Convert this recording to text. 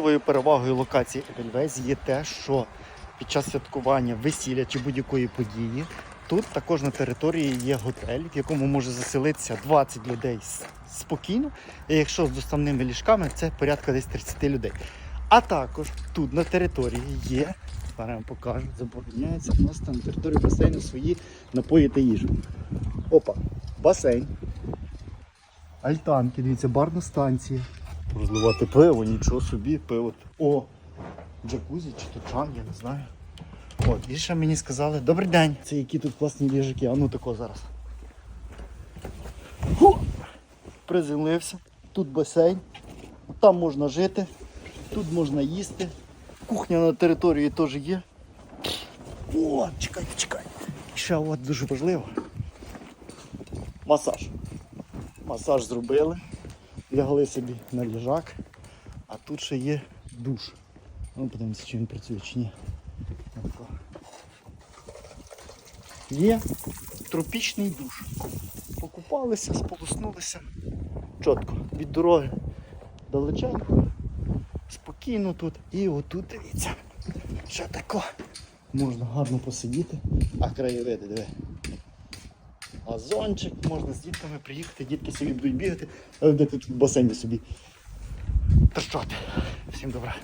Перевагою локації Епельвейс є те, що під час святкування весілля чи будь-якої події тут також на території є готель, в якому може заселитися 20 людей спокійно. І якщо з доставними ліжками, це порядка десь 30 людей. А також тут на території є, зараз вам покажу, забороняється у нас там на території басейну свої напої та їжу. Опа, басейн. Альтанки, дивіться, барна станція. Розливати пиво, нічого собі, пиво. О, джакузі чи то чан, я не знаю. От, і ще мені сказали, добрий день, це які тут класні ліжаки, а ну тако зараз. Ху! Приземлився, тут басейн, там можна жити, тут можна їсти. Кухня на території теж є. О, чекай, чекай. Ще от дуже важливо. Масаж. Масаж зробили, лягли собі на ліжак, а тут ще є душ. Ну, подивимося, чи він працює чи ні. Є тропічний душ. Покупалися, сполоснулися. Чітко. Від дороги далеченько. Спокійно тут. І отут дивіться. Що тако. Можна гарно посидіти. А краєвиди, диви. Газончик, можна з дітками приїхати, дітки собі будуть бігати, де тут в басейні собі торчати. Всім добра.